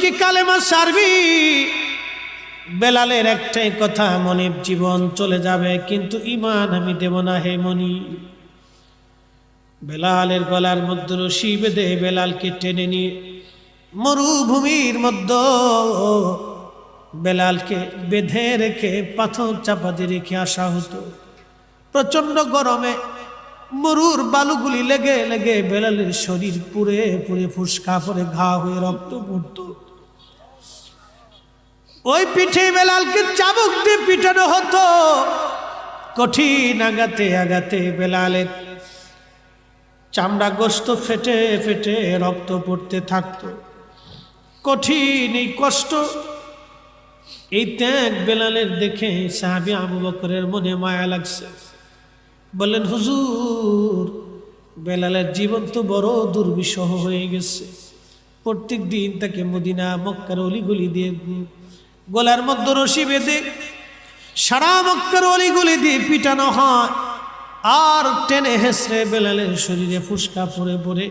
কি কালেমা সারবি? বেলালের একটাই কথা মনির জীবন চলে যাবে, কিন্তু ইমান আমি দেব না হে মনি। বেলালের গলার মধ্যে রশি বেঁধে বেলালকে টেনে নিয়ে মরুভূমির মধ্যে বেলালকে বেঁধে রেখে, পাথর চাপা দিয়ে রেখে আসা হতো। প্রচণ্ড গরমে মরুর বালুগুলি লেগে লেগে বেলালের শরীর পুড়ে পুড়ে ফুসকা পরে ঘা হয়ে রক্ত পড়তো। ওই পিঠে বেলালকে চাবুক দিয়ে পিটানো হতো। কঠিন আগাতে আগাতে বেলালের চামড়া গোস্ত ফেটে ফেটে রক্ত পড়তে থাকতো। কঠিন এই কষ্ট, এই ত্যাগ বেলালের দেখে সাহাবি আবু বকরের মনে মায়া লাগছে। বললেন, হুজুর, বেলালের জীবন তো বড় দুর্বিষহ হয়ে গেছে। প্রত্যেক দিন তাকে মদিনা, মক্কার অলিগুলি দিয়ে গলার মধ্যে রশি বেঁধে সারা মক্কার অলিগুলি দিয়ে পিটানো হয়। আর টেনে হেসড়ে বেলালের শরীরে ফুসকা পড়ে পড়ে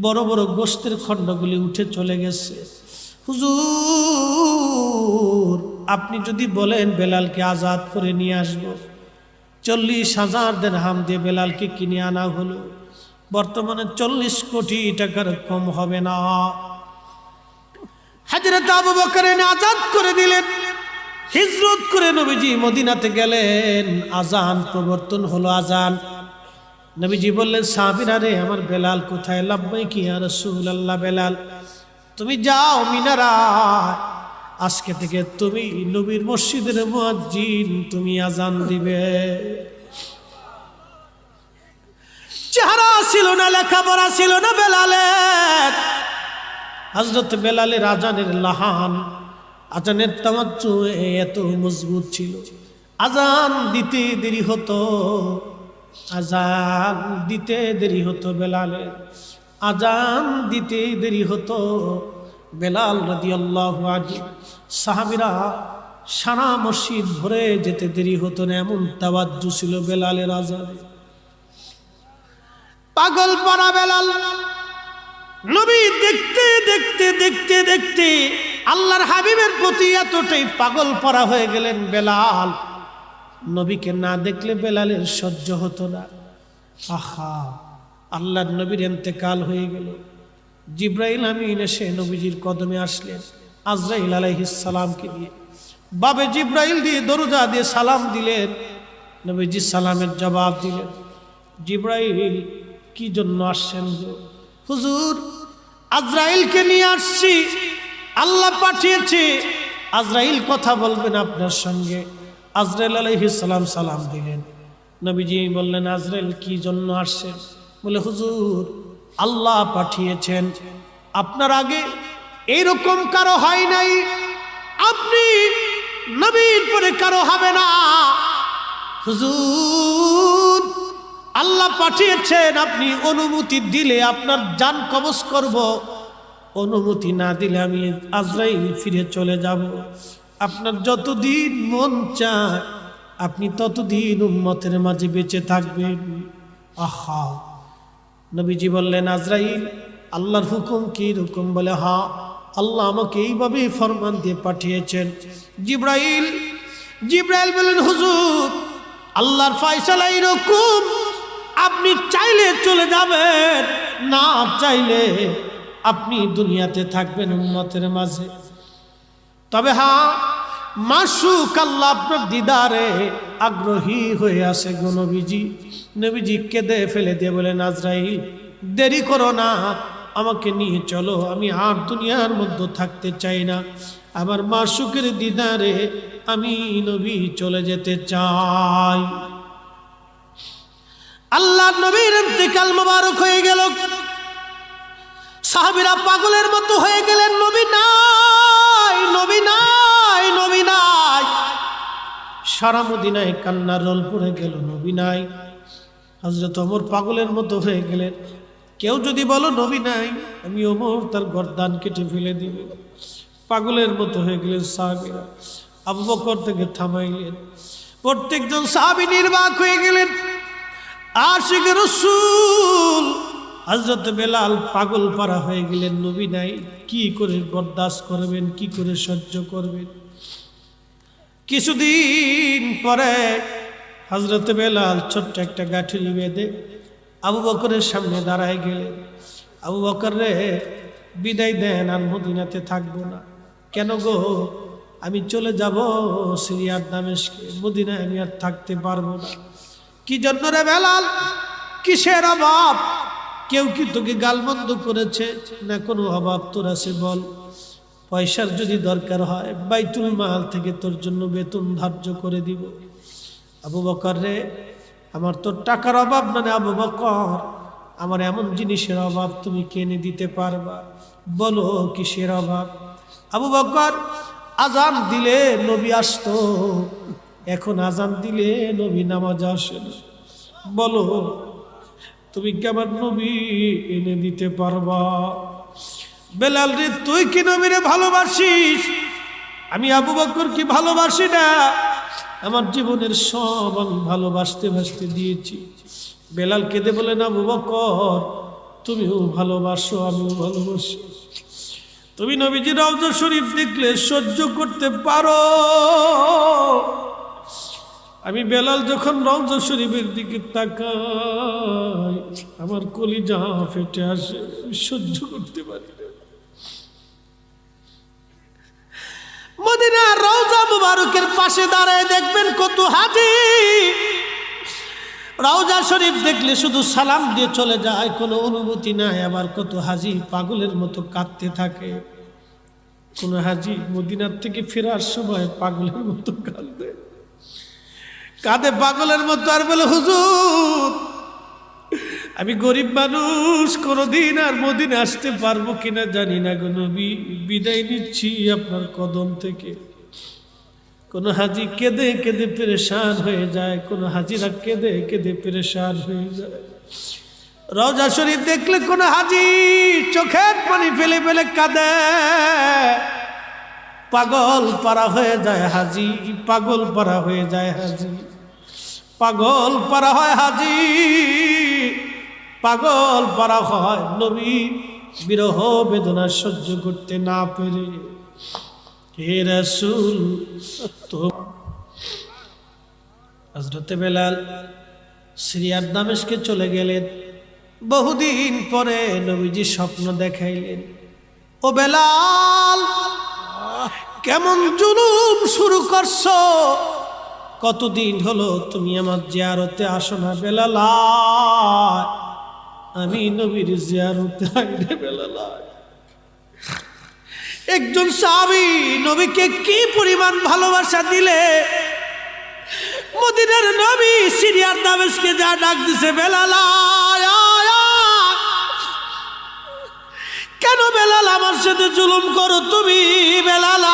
বড় বড় গোস্তের খণ্ডগুলি উঠে চলে গেছে। হুজুর, আপনি যদি বলেন বেলালকে আজাদ করে নিয়ে আসব। চল্লিশ হাজার দেড় হাম দিয়ে বেলালকে কিনে আনা হলো। বর্তমানে চল্লিশ কোটি টাকার কম হবে না। হাজরত আবু বকর এনে আজাদ করে দিলেন। হিজরত করে নবীজি মদিনাতে গেলেন। আজান প্রবর্তন হলো আজান। নবীজি বললেন, সাহাবিরা রে, আমার বেলাল কোথায়? লাভবাই কি আর আল্লাহ বেলাল? তুমি যাও মিনারা আজকে থেকে তুমি নবীর মসজিদের মুয়াজ্জিন, তুমি আজান দিবে। চেহারা ছিল না, লেখাপড়া ছিল না বেলালের। হজরত বেলালের আজানের লাহান, আজানের তামাচ্চু এত মজবুত ছিল। আজান দিতে দেরি হতো, আজান দিতে দেরি হতো বেলালের। আজান দিতে দেরি হতো বেলাল রাদি আল্লাহ সাহাবিরা সারা মসজিদ ভরে যেতে দেরি হতো না, এমন তাবাজ্জু ছিল বেলালের আজানে। পাগল পাড়া বেলাল! নবী দেখতে দেখতে দেখতে দেখতে আল্লাহর হাবিবের প্রতি এতটাই পাগল পরা হয়ে গেলেন বেলাল। নবীকে না দেখলে বেলালের সহ্য হতো না। আহা, আল্লাহর নবীর এতেকাল হয়ে গেল। জিব্রাইল আমিন এসে নবীজির কদমে আসলেন আজরাইল আলাইহিসালামকে দিয়ে বাবে জিব্রাইল দিয়ে দরজা দিয়ে সালাম দিলেন। নবীজি সালামের জবাব দিলেন, জিব্রাইল, কি জন্য আসছেন? হুজুর, আজরাইলকে নিয়ে আসছি। আল্লাহ পাঠিয়েছে। আজরাইল কথা বলবেন আপনার সঙ্গে। আজরাইল আলাইহিস সালাম সালাম দিলেন। নবীজি বললেন, আজরাইল কি জন্য আসছেন? বলে, হুজুর, আল্লাহ পাঠিয়েছেন। আপনার আগে এইরকম কারও হয় নাই। আপনি নবীর পরে কারও হবে না। হুজুর আল্লাহ পাঠিয়েছেন, আপনি অনুমতি দিলে আপনার যান কবজ করব। অনুমতি না দিলে আমি আজরাইল ফিরে চলে যাব। আপনার যতদিন মন চায়, আপনি ততদিন উম্মতের মাঝে বেঁচে থাকবেন। আহা। নবীজি বললেন, আজরাইল, আল্লাহর হুকুম কি রকম? বলে, হা, আল্লাহ আমাকে এইভাবে ফরমান দিয়ে পাঠিয়েছেন। জিব্রাইল জিব্রাইল বলেন হুজুর, আল্লাহর ফয়সালা এরকম আপনি চাইলে চলে যাবেন, না চাইলে আপনি দুনিয়াতে থাকবেন উন্মতের মাঝে। তবে হ্যাঁ মাসুক আল্লাহ আপনার দিদারে আগ্রহী হয়ে আসে গো নবীজি। নবীজি কেঁদে ফেলে দিয়ে বলে নাজরাইল দেরি করো না, আমাকে নিয়ে চলো, আমি আর দুনিয়ার মধ্যে থাকতে চাই না। আমার মাসুকের দিদারে আমি নবী চলে যেতে চাই। আল্লাহ নবীর ইন্তেকাল মোবারক হয়ে গেল। সাহাবিরা পাগলের মতো হয়ে গেলেন, নবী নাই নবী নাই নবী নাই। সারা মদিনায় কান্নার রোল পড়ে গেল, নবী নাই। হজরত অমর পাগলের মতো হয়ে গেলেন। কেউ যদি বলো, নবী নাই, আমি অমর তার গরদান কেটে ফেলে দিব। পাগলের মতো হয়ে গেলেন সাহাবিরা। আবু বকর থেকে থামাইলেন। প্রত্যেকজন সাহাবি নির্বাক হয়ে গেলেন। আশিক রসুল। হজরত বেলাল পাগল পারা হয়ে গেলেন নবী নাই। কি করে বরদাস্ত করবেন, কি করে সহ্য করবেন? কিছুদিন পরে হজরত বেলাল ছোট্ট একটা গাঠুলি বেঁধে আবু বকরের সামনে দাঁড়ায় গেলেন। আবু বকর রে, বিদায় দেন, আর মদিনাতে থাকব না। কেন গো? আমি চলে যাব সিরিয়ার দামেশকে। মদিনায় আমি আর থাকতে পারব না। কি জন্য রে বেলাল? কিসের অভাব? কেউ কি তোকে গালমন্দ করেছে? না কোনো অভাব তোর আছে বল। পয়সার যদি দরকার হয়, বাইতুল মাল থেকে তোর জন্য বেতন ধার্য করে দিব। আবু বকর রে, আমার তোর টাকার অভাব মানে আবু বকর, আমার এমন জিনিসের অভাব তুমি কেনে দিতে পারবা? বলো কিসের অভাব? আবু বকর, আজান দিলে নবী আসতো এখন আজান দিলে নবী নামাজ আসে বলো, তুমি কি আমার নবী এনে দিতে পারবা? বেলাল রে, তুই কি নবীরে ভালোবাসিস? আমি আবু বকর কি ভালোবাসি না? আমার জীবনের সব আমি ভালোবাসতে ভাসতে দিয়েছি। বেলাল কেঁদে বলেন, আবু বকর, তুমিও ভালোবাসো, আমিও ভালোবাসি। তুমি নবীজি রওজা শরীফ দেখলে সহ্য করতে পারো। আমি বেলাল যখন রওজা শরীফের দিকে তাকাই, আমার কলি কলিজা ফেটে আসে সহ্য করতে পারি না। মদিনার রওজা মুবারকের পাশে দাঁড়ায় দেখবেন কত হাজি। রওজা শরীফ দেখলে শুধু সালাম দিয়ে চলে যায়, কোনো অনুভূতি নাই, আবার কত হাজি পাগলের মতো কাঁদতে থাকে। কোনো হাজি মদিনার থেকে ফেরার সময় পাগলের মতো কাঁদে। কাঁদে পাগলের মতো আর বলে, হুজুর, আমি গরিব মানুষ, কোনোদিন আর মদিনে আসতে পারব কিনা জানি না গো নবী। বিদায় নিচ্ছি আপনার কদম থেকে। কোন হাজি কেঁদে কেঁদে পেরেশান হয়ে যায়, কোন হাজিরা কেঁদে কেঁদে পেরেশান হয়ে যায়। রজা শরীফ দেখলে কোন হাজি চোখের পানি ফেলে ফেলে কাঁদে। পাগল পারা হয়ে যায় হাজি, পাগল পারা হয়ে যায় হাজি। পাগল পারা হয় হাজি, পাগল পারা হয় নবী। বিরহ বেদনা সহ্য করতে না পেরে, হে রাসূল তো হজরতে বেলাল সিরিয়ার দামেশকে চলে গেলেন। বহুদিন পরে নবীজি স্বপ্ন দেখাইলেন। ও বেলাল, কেমন জুলুম শুরু করছ? কতদিন হলো তুমি আমার জিয়ারতে আসো না বেলাল আমি নবীর জিয়ারতে আইনে বেলাল। একজন সাহাবী নবীকে কি পরিমাণ ভালোবাসা দিলে মদিনার নবী সিরিয়ার দামেশকে যা ডাক দিছে বেলাল। কেন বেলাল আমার সাথে জুলুম করো তুমি বেলাল।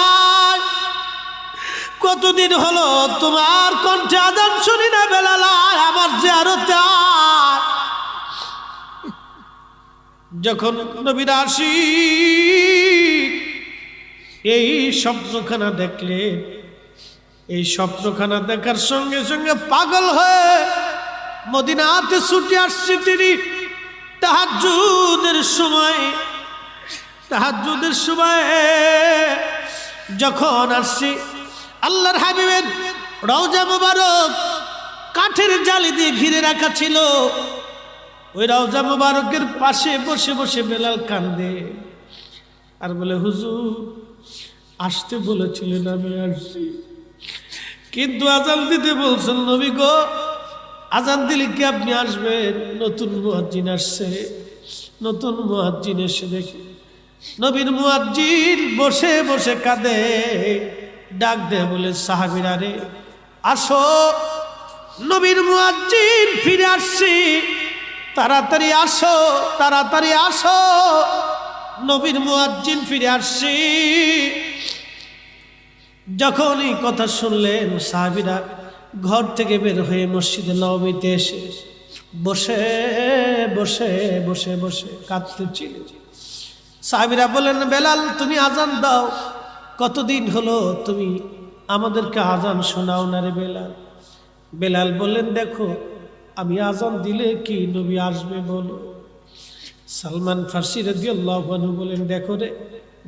কতদিন হলো তোমার কণ্ঠে আজান শুনি না বেলাল আয়, আমার জিয়ারতে আয়। যখন নবীর আসি এই স্বপ্নখানা দেখলে এই স্বপ্নখানা দেখার সঙ্গে সঙ্গে পাগল হয়ে মদিনাতে ছুটে আসছে তিনি তাহাজুদের সময় তাহাজুদের সময় যখন আসছি আল্লাহর হাবিবের রওজা মুবারক কাঠের জালি দিয়ে ঘিরে রাখা ছিল। ওই রওজা মুবারকের পাশে বসে বসে বেলাল কান্দে। আর বলে, হুজুর, আসতে বলেছিলেন আমি আসছি। কিন্তু আজান দিতে বলছেন, নবী গো, আজান দিলে কি আপনি আসবেন? নতুন মুয়াজ্জিন আসছে। নতুন মুয়াজ্জিন এসে দেখে, নবীর মুয়াজ্জিন বসে বসে কাঁদে। ডাক দে বলে সাহাবিরা রে, আসো। নবীর মুয়াজ্জিন ফিরে আসছি। তাড়াতাড়ি আসো তাড়াতাড়ি আসো। নবীর মুয়াজ্জিন ফিরে আসছি। যখন এই কথা শুনলেন সাহাবিরা, ঘর থেকে বের হয়ে মসজিদে নবমীতে এসে বসে বসে বসে বসে কাঁদতেছিল সাহাবিরা বললেন, বেলাল, তুমি আজান দাও। কতদিন হলো তুমি আমাদেরকে আজান শোনাও না রে বেলাল? বেলাল বললেন, দেখো, আমি আজান দিলে কি নবী আসবে বলো? সালমান ফার্সি রাজি আল্লাহ বলেন দেখো রে,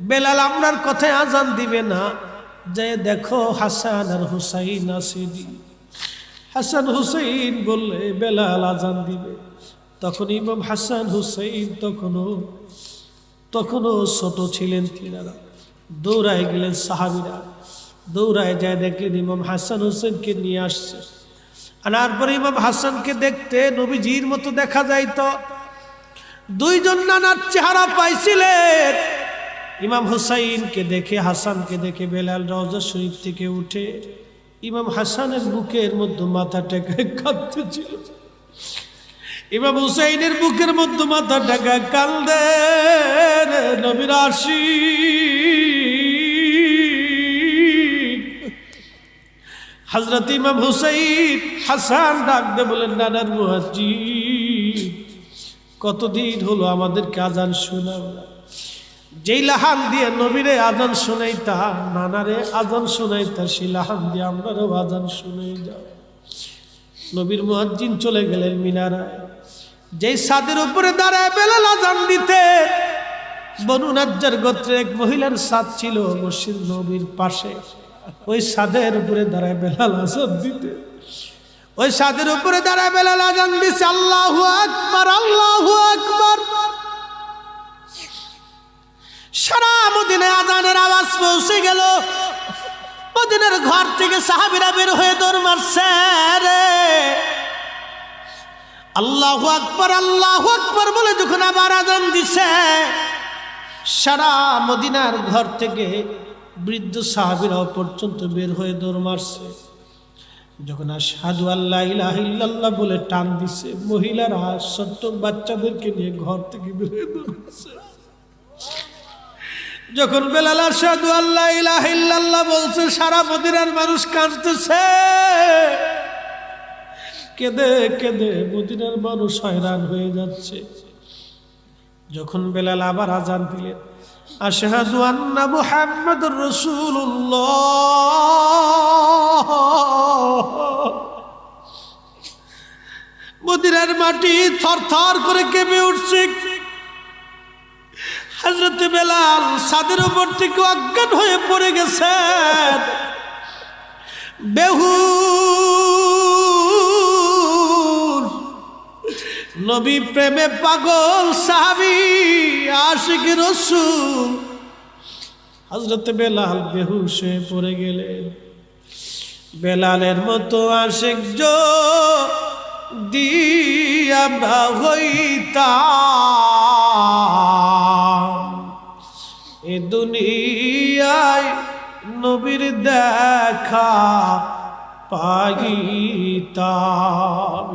বেলাল আমরার কথায় আজান দিবে না। যে দেখো হাসান আর হুসাইন আসেনি। হাসান হুসাইন বললে, বেলাল আজান দিবে। তখন ইমাম হাসান হুসাইন তখনও তখনও ছোট ছিলেন তিনারা। দৌড়ায় গেলেন সাহাবিরা। দৌড়ায় যায় দেখলেন ইমাম হাসান হোসেনকে নিয়ে আসছে। আনার পরে ইমাম হাসানকে দেখতে নবীজির মতো দেখা যাইতো। দুইজন নানার চেহারা পাইছিলেন। ইমাম হুসাইনকে দেখে, হাসানকে দেখে বেলাল রওজা শরীফ থেকে উঠে ইমাম হাসানের বুকের মধ্যে মাথা টেকায় কাঁদতেছিল। ইমাম হুসাইনের বুকের মধ্যে মাথা টেকায় কান্দে নবীর আসি হজরত ইমাম হুসাইন হাসান ডাক দে বলেন, নানার মুহাজি কতদিন হলো আমাদেরকে আজান শোনাও যেই লাহান দিয়ে নবীরে আজান শোনাইতা নানারে আজান শোনাইতা সেই লাহান দিয়ে আমরারও আজান শুনাই যাও। নবীর মুয়াজ্জিন চলে গেলেন মিনারায়। যেই সাদের উপরে দাঁড়ায় বেলাল আজান দিতে, বনু নাজ্জার গোত্রের এক মহিলার সাদ ছিল মসজিদ নবীর পাশে। ওই সাদের উপরে দাঁড়ায় বেলাল আজান দিতে। ওই সাদের উপরে দাঁড়ায় বেলাল আজান দিছে, আল্লাহ আকবার আল্লাহ আকবার। সারা মদিনে আজানের আওয়াজ পৌঁছে গেল। মদিনের ঘর থেকে সাহাবিরা বের হয়ে দৌড় মারছে রে। আল্লাহ আকবর আল্লাহ আকবর বলে যখন আবার আজান দিছে, সারা মদিনার ঘর থেকে বৃদ্ধ সাহাবিরাও পর্যন্ত বের হয়ে দৌড় মারছে। যখন সাধু আল্লাহ ইল্লাল্লাহ বলে টান দিছে, মহিলারা ছোট্ট বাচ্চাদেরকে নিয়ে ঘর থেকে বের হয়ে দৌড় মারছে। যখন বেলাল সাধু আল্লাহ ইল্লাল্লাহ বলছে, সারা মদিনার মানুষ কাঁদতেছে। কেঁদে কেঁদে মদিনার মানুষ হয়রান হয়ে যাচ্ছে। যখন বেলাল আবার আজান দিলেন আশহাদু আন্না মুহাম্মাদুর রাসূলুল্লাহ। মদিনার মাটি থরথর করে কেঁপে উঠছে। হজরত বেলাল সাদের উপর থেকে অজ্ঞান হয়ে পড়ে গেছেন। বেহু নবী প্রেমে পাগল সাহাবি, আশিক রসুল। হজরত বেলাল বেহুশ হয়ে পড়ে গেলেন বেলালের মতো আশেক আমরা হইতাম। এ দুনিয়ায় নবীর দেখা পাইতাম,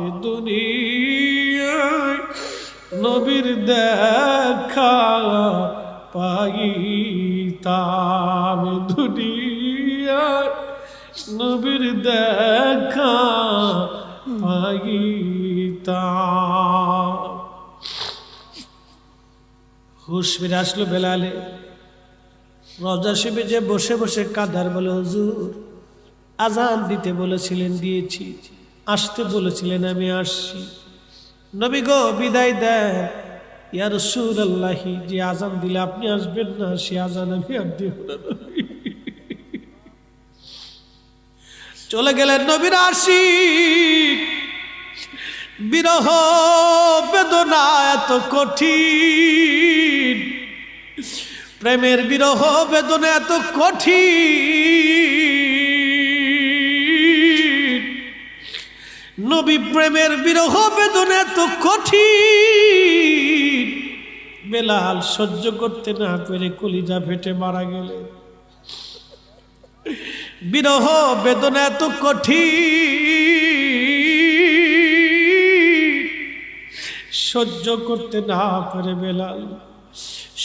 এ দুনিয়ায় নবীর দেখা পাইতাম এ দুনিয়ায় নবীর দেখা পাইতাম। হুশ ফিরে আসলো বেলালে। রজা শিবে যে বসে বসে কাদার বলে, হুজুর, আজান দিতে বলেছিলেন, দিয়েছি। আসতে বলেছিলেন, আমি আসছি। নবী গো, বিদায় দেন। ইয়ার সুর আল্লাহি যে আজান দিলে আপনি আসবেন না, সে আজান আমি আর দেব চলে গেলেন নবীর আশিক। বিরহ বেদনা এত কঠিন। প্রেমের বিরহ বেদনা এত কঠিন। নবী প্রেমের বিরহ বেদনা এত কঠিন। বেলাল সহ্য করতে না পেরে কলিজা ফেটে মারা গেলে বিরহ বেদনা এত কঠিন। সহ্য করতে না পেরে বেলাল,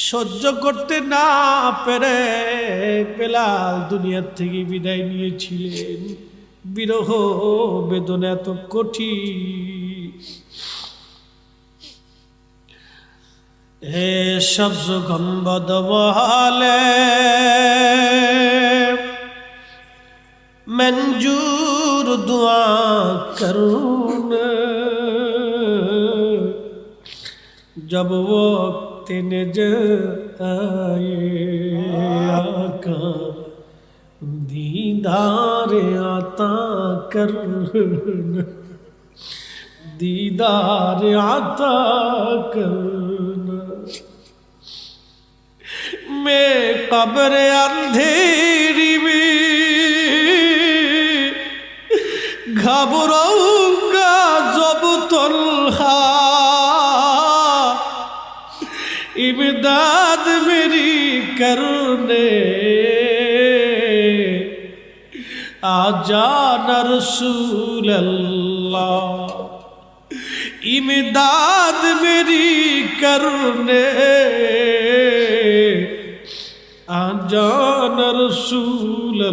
সহ্য করতে না পেরে বেলাল দুনিয়ার থেকে বিদায় নিয়েছিলেন। বিরহ বেদনা এত কঠিন। হে সবজ গম্বদ বহালে মঞ্জুর দোয়া করুন জব তিন যে আয়ে আকা दीदार आता कर दीदार आता करना मैं कब्र अंधेरी में घबराऊंगा जब तन्हा इमदाद मेरी करने আজান রসুল্লাহ ইমদাদ মেরি করুনে। আজান রসুল্লা